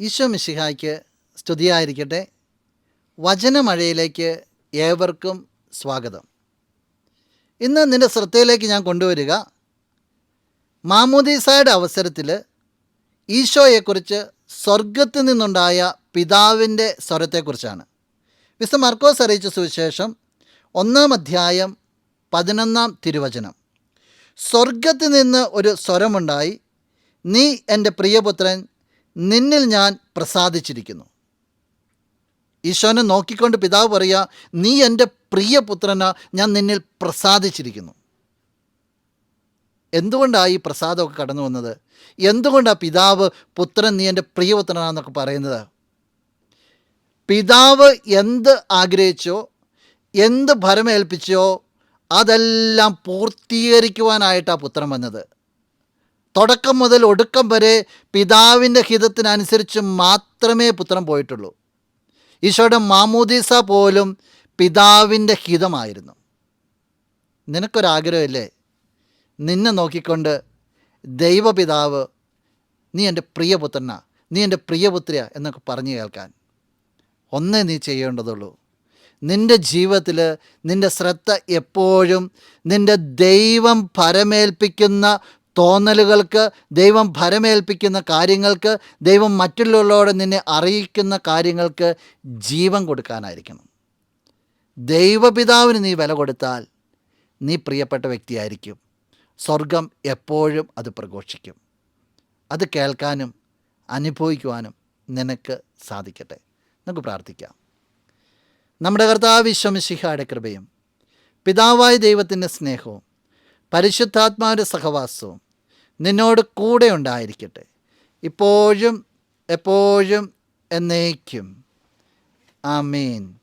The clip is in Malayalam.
ഈശോ മിശിഹായ്ക്ക് സ്തുതിയായിരിക്കട്ടെ. വചനമഴയിലേക്ക് ഏവർക്കും സ്വാഗതം. ഇന്ന് നിന്റെ ശ്രദ്ധയിലേക്ക് ഞാൻ കൊണ്ടുവരിക. മാമോദീസായുടെ അവസരത്തിൽ ഈശോയെക്കുറിച്ച് സ്വർഗത്തിൽ നിന്നുണ്ടായ പിതാവിന്റെ സ്വരത്തെക്കുറിച്ചാണ്. വിശുദ്ധ മർക്കോസ് അറിയിച്ച സുവിശേഷം ഒന്നാം അധ്യായം പതിനൊന്നാം തിരുവചനം. സ്വർഗത്തിൽ നിന്ന് ഒരു സ്വരമുണ്ടായി. നീ എന്റെ പ്രിയപുത്രൻ നിന്നിൽ ഞാൻ പ്രസാദിച്ചിരിക്കുന്നു. ഈശോനെ നോക്കിക്കൊണ്ട് പിതാവ് പറയുക നീ എന്റെ പ്രിയപുത്രന ഞാൻ നിന്നിൽ പ്രസാദിച്ചിരിക്കുന്നു. എന്തുകൊണ്ടാണ് ഈ പ്രസാദമൊക്കെ കടന്നു വന്നത്? എന്തുകൊണ്ടാണ് പിതാവ് പുത്രൻ നീ എന്റെ പ്രിയപുത്രനാന്നൊക്കെ പറയുന്നത്? പിതാവ് എന്ത് ആഗ്രഹിച്ചോ എന്ത് ഭരമേൽപ്പിച്ചോ അതെല്ലാം പൂർത്തീകരിക്കുവാനായിട്ടാണ് പുത്രൻ വന്നത്. തുടക്കം മുതൽ ഒടുക്കം വരെ പിതാവിന്റെ ഹിതത്തിനനുസരിച്ച് മാത്രമേ പുത്രൻ പോയിട്ടുള്ളൂ. ഈശോയുടെ മാമൂദീസ പോലും പിതാവിന്റെ ഹിതമായിരുന്നു. നിനക്കൊരാഗ്രഹമില്ലേ? നിന്നെ നോക്കിക്കൊണ്ട് ദൈവപിതാവ് നീ എന്റെ പ്രിയപുത്രനാ നീ എന്റെ പ്രിയപുത്രിയ എന്നൊക്കെ പറഞ്ഞു കേൾക്കാൻ. ഒന്നേ നീ ചെയ്യേണ്ടതുള്ളൂ. നിന്റെ ജീവിതത്തിൽ നിന്റെ ശ്രദ്ധ എപ്പോഴും നിന്റെ ദൈവം ഭരമേൽപ്പിക്കുന്ന തോന്നലുകൾക്ക് ദൈവം ഭരമേൽപ്പിക്കുന്ന കാര്യങ്ങൾക്ക് ദൈവം മറ്റുള്ളവരോട് നിന്നെ അറിയിക്കുന്ന കാര്യങ്ങൾക്ക് ജീവൻ കൊടുക്കാനായിരിക്കണം. ദൈവപിതാവിന് നീ വില കൊടുത്താൽ നീ പ്രിയപ്പെട്ട വ്യക്തിയായിരിക്കും. സ്വർഗം എപ്പോഴും അത് പ്രഘോഷിക്കും. അത് കേൾക്കാനും അനുഭവിക്കുവാനും നിനക്ക് സാധിക്കട്ടെ. നമുക്ക് പ്രാർത്ഥിക്കാം. നമ്മുടെ കർത്താവ് വിശ്വമിശിഹയുടെ കൃപയും പിതാവായ ദൈവത്തിന്റെ സ്നേഹവും പരിശുദ്ധാത്മാവിന്റെ സഹവാസവും നിന്നോട് കൂടെ ഉണ്ടായിരിക്കട്ടെ. ഇപ്പോഴും എപ്പോഴും എന്നേക്കും. ആമീൻ.